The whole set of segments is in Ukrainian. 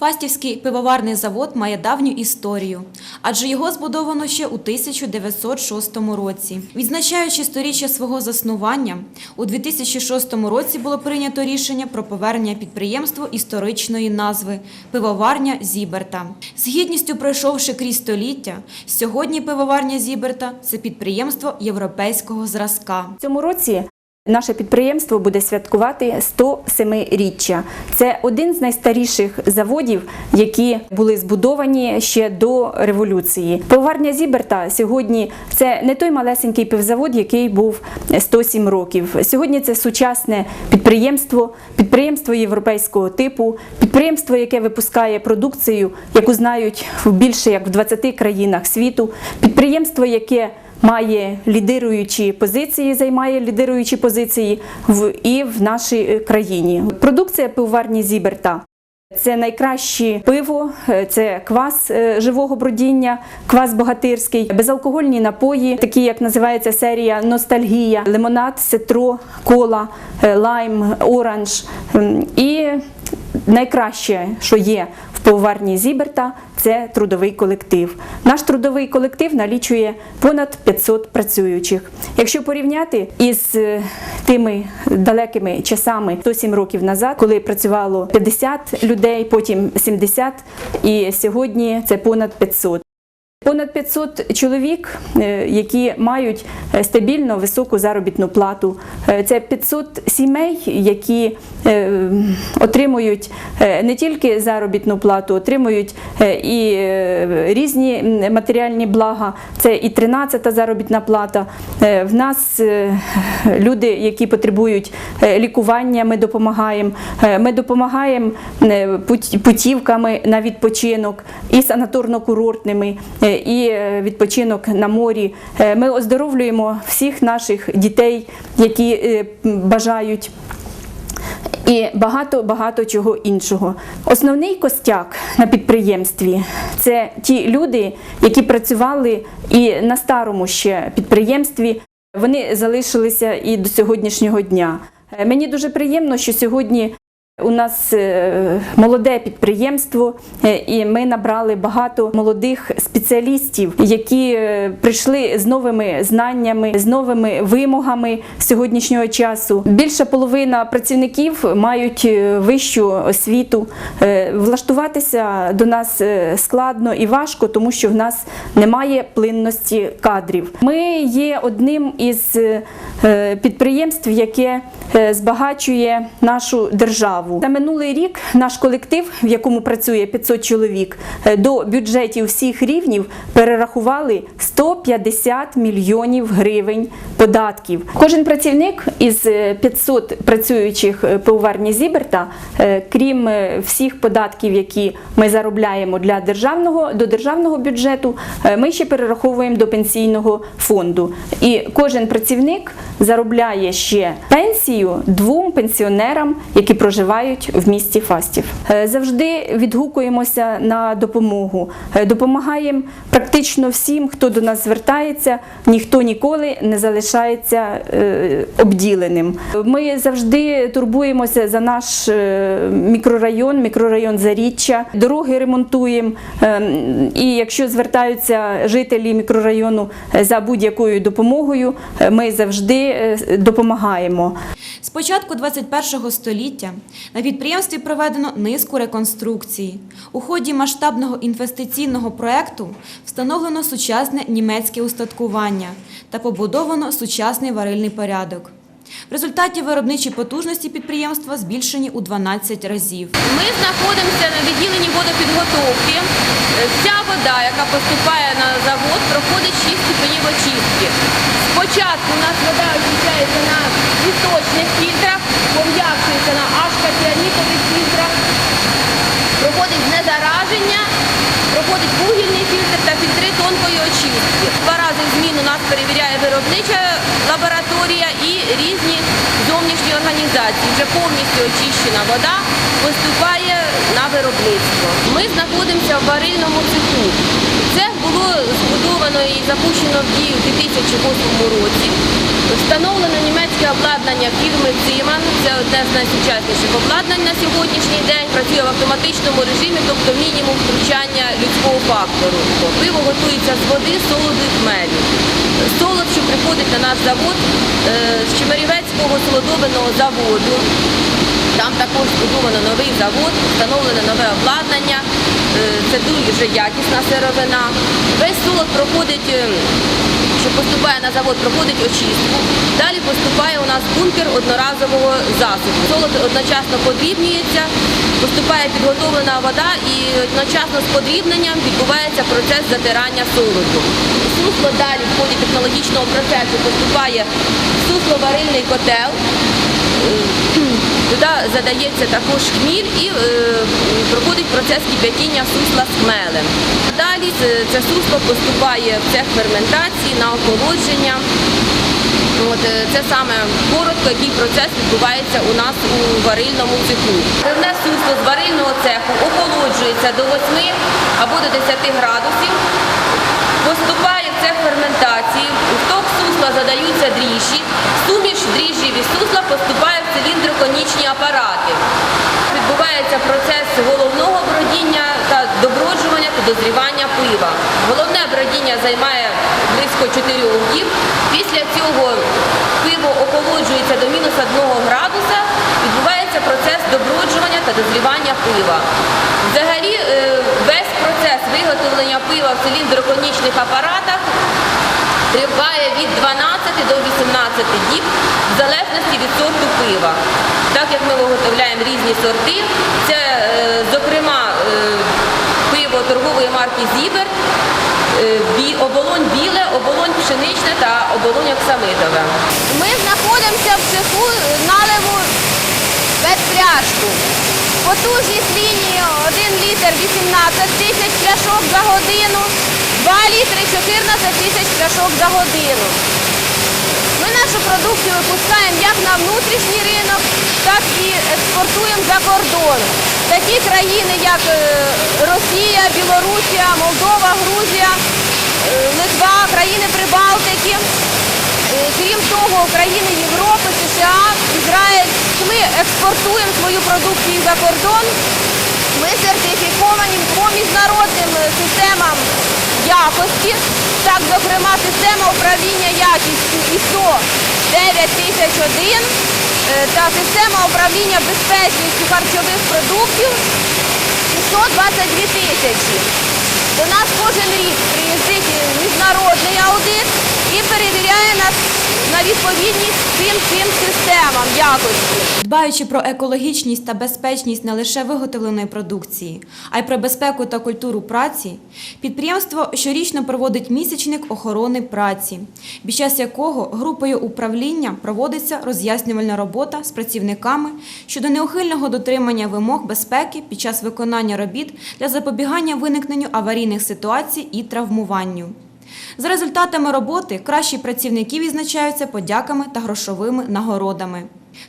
Фастівський пивоварний завод має давню історію, адже його збудовано ще у 1906 році. Відзначаючи сторіччя свого заснування, у 2006 році було прийнято рішення про повернення підприємству історичної назви Пивоварня Зіберта. З гідністю пройшовши крізь століття, сьогодні пивоварня Зіберта це підприємство європейського зразка. В цьому році наше підприємство буде святкувати 107-річчя. Це один з найстаріших заводів, які були збудовані ще до революції. Пивоварня Зіберта сьогодні це не той малесенький пивзавод, який був 107 років. Сьогодні це сучасне підприємство, підприємство європейського типу, підприємство, яке випускає продукцію, яку знають більше як в 20 країнах світу, підприємство, яке має лідируючі позиції, займає лідируючі позиції в і в нашій е, країні. Продукція пивоварні Зіберта. Це найкраще пиво, е, це квас е, живого бродіння, квас богатирський, безалкогольні напої, такі як називається серія Ностальгія, лимонад, ситро, кола, лайм, оранж. І найкраще, що є в пивоварні Зіберта, це трудовий колектив. Наш трудовий колектив налічує понад 500 працюючих. Якщо порівняти із е, тими далекими часами 107 років назад, коли працювало 50 людей, потім 70, і сьогодні це понад 500. Понад 500 чоловік, е, які мають е, стабільно високу заробітну плату. Е, Це 500 сімей, які отримують не тільки заробітну плату, отримують і різні матеріальні блага. Це і 13-та заробітна плата. В нас люди, які потребують лікування, ми допомагаємо. Ми допомагаємо путівками на відпочинок і санаторно-курортними, і е, відпочинок на морі. Е, Ми оздоровлюємо всіх наших дітей, які е, бажають. І багато багато чого іншого. Основний костяк на підприємстві це ті люди, які працювали і на старому ще підприємстві. Вони залишилися і до сьогоднішнього дня. Мені дуже приємно, що сьогодні у нас е, молоде підприємство, е, і ми набрали багато молодих спеціалістів, які е, прийшли з новими знаннями, з новими вимогами сьогоднішнього часу. Більша половина працівників мають вищу освіту. Влаштуватися до нас складно і важко, тому що в нас немає плинності кадрів. Ми є одним із підприємств, яке збагачує нашу державу. За минулий рік наш колектив, в якому працює 500 чоловік, е, до бюджетів всіх рівнів перерахували 150 мільйонів гривень податків. Кожен працівник із е, 500 працюючих е, пивоварні Зіберта, е, крім е, всіх податків, які ми заробляємо для державного до державного бюджету, е, ми ще перераховуємо до пенсійного фонду. І кожен працівник заробляє ще пенсію двом пенсіонерам, які проживають в місті Фастів. Е, Завжди відгукуємося на допомогу, Е, допомагаємо практично всім, хто до нас звертається. Ніхто ніколи не залишається е, обділеним. Ми завжди турбуємося за наш мікрорайон, мікрорайон Заріччя, дороги ремонтуємо. Е, І якщо звертаються жителі мікрорайону за будь-якою допомогою, ми завжди допомагаємо. З початку 21 століття на підприємстві проведено низку реконструкцій. У ході масштабного інвестиційного проекту встановлено сучасне німецьке устаткування та побудовано сучасний варильний порядок. В результаті виробничі потужності підприємства збільшені у 12 разів. Ми знаходимося на відділенні водопідготовки. Вся вода, яка поступає на завод, проходить 6 ступенів очистки. Спочатку у нас вода очищається на повністю очищена вода поступає на виробництво. Ми знаходимося в варильному цеху. Цех було збудовано і запущено в дію у 2008 році. Встановлено німецьке обладнання фірми Циман. Це одне з найсучасніших обладнань на сьогоднішній день. Працює в автоматичному режимі, тобто мінімум втручання людського фактору. Пиво готується з води, солоду і хмелю. Солод, що приходить на наш завод е, з Чемерівецького солодовиного заводу. Там також збудовано новий завод, встановлено нове обладнання. Е, Це дуже якісна сировина. Весь солод проходить, е, що поступає на завод, проходить очистку. Далі поступає у нас бункер одноразового засобу. Солод одночасно подрібнюється, поступає підготовлена вода і одночасно з подрібненням відбувається процес затирання солоду. Сусло далі в ході технологічного процесу поступає сусловарильний котел. Туди задається також хміль і е, проходить процес кип'ятіння сусла з хмелем. Далі це сусло поступає в цех ферментації на охолодження. Е, це саме коротко, який процес відбувається у нас у варильному цеху. Певне сусло з варильного цеху охолоджується до 8 або до 10 градусів. Поступає в цех ферментації, у ток сусла задаються дріжджі, суміш дріжджів і сусла поступає в циліндроконічні апарати. Відбувається процес головного бродіння та доброджування та дозрівання пива. Головне бродіння займає близько 4 діб. Після цього пиво охолоджується до мінус 1 градуса, відбувається процес доброджування та дозрівання пива. Взагалі е, весь процес виготовлення пива в циліндроконічних апаратах триває від 12 до 18 діб в залежності від сорту пива. Так як ми виготовляємо різні сорти, це, е, зокрема, е, пиво торгової марки Зібер, оболонь біле, оболонь пшеничне та оболонь оксамитове. Ми знаходимося в цеху наливу пляшку. Потужність лінії 1 літр 18 тисяч пляшок за годину, 2 літри 14 тисяч пляшок за годину. Продукцію випускаємо як на внутрішній ринок, так і експортуємо за кордон. Такі країни, як е, Росія, Білорусія, Молдова, Грузія, е, Литва, країни Прибалтики. Е, Крім того, країни Європи, США, Ізраїль. Ми експортуємо свою продукцію за кордон. Ми сертифіковані по міжнародним системам якості. Так, зокрема, система управління якістю ISO 9001 е, та система управління безпечністю харчових продуктів ISO 22 тисячі. До нас кожен рік приїздить міжнародний аудит і перевіряє нас на відповідність цим цим системам якості. Дбаючи про екологічність та безпечність не лише виготовленої продукції, а й про безпеку та культуру праці, підприємство щорічно проводить місячник охорони праці, під час якого групою управління проводиться роз'яснювальна робота з працівниками щодо неухильного дотримання вимог безпеки під час виконання робіт для запобігання виникненню аварійних ситуацій і травмуванню. За результатами роботи кращі працівники відзначаються подяками та грошовими нагородами.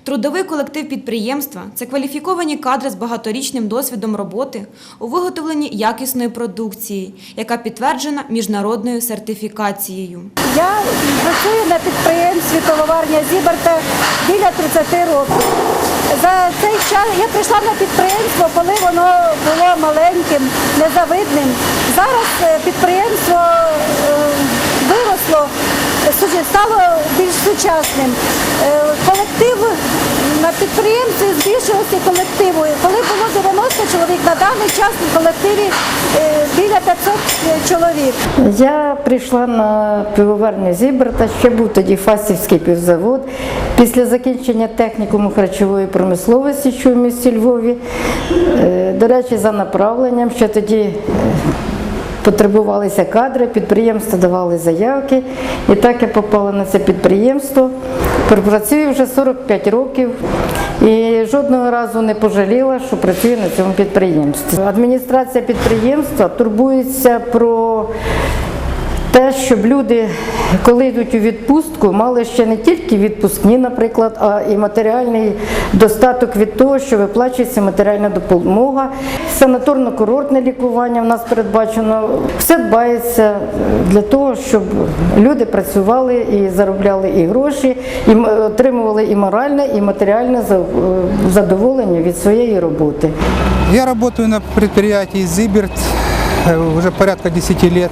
Трудовий колектив підприємства це кваліфіковані кадри з багаторічним досвідом роботи у виготовленні якісної продукції, яка підтверджена міжнародною сертифікацією. Я працюю на підприємстві коловарня Зіберта біля 30 років. За цей час я прийшла на підприємство, коли воно було маленьким, незавидним. Зараз е, підприємство стало більш сучасним. Е, Колектив на підприємстві збільшилося колективу. Коли було 90 чоловік, на даний час в колективі е, біля 500 чоловік. Я прийшла на пивоварню Зіберта, ще був тоді Фастівський півзавод. Після закінчення технікуму харчової промисловості, що в місті Львові, е, до речі, за направленням, ще тоді е, потребувалися кадри, підприємства давали заявки. І так я попала на це підприємство. Працюю вже 45 років і жодного разу не пожаліла, що працюю на цьому підприємстві. Адміністрація підприємства турбується про те, щоб люди, коли йдуть у відпустку, мали ще не тільки відпускні, наприклад, а і матеріальний достаток від того, що виплачується матеріальна допомога санаторно-курортне лікування в нас передбачено. Все дбається для того, щоб люди працювали і заробляли і гроші, і м- отримували і моральне, і матеріальне за- е, задоволення від своєї роботи. Я работаю на предприятии «Зиберт» э, уже порядка 10 лет.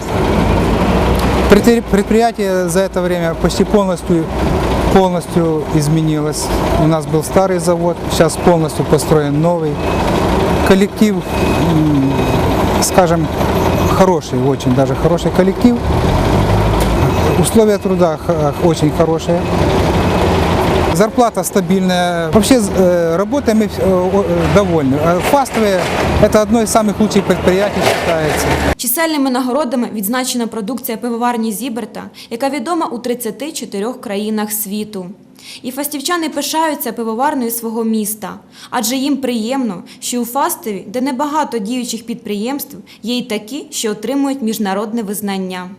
Предпри- Предприятие за это время почти полностью, полностью изменилось. У нас был старый завод, сейчас полностью построен новый. Коллектив, м, скажем, хороший, очень даже хороший коллектив. Условия труда х- очень хорошие. Зарплата стабильная. Вообще э, работаем мы э, о- э, довольны. А Фастовые – это одно из самых лучших предприятий считается. Чисельними нагородами відзначена продукція пивоварні Зіберта, яка відома у 34 країнах світу. І фастівчани пишаються пивоварною свого міста, адже їм приємно, що у Фастові, де небагато діючих підприємств, є й такі, що отримують міжнародне визнання.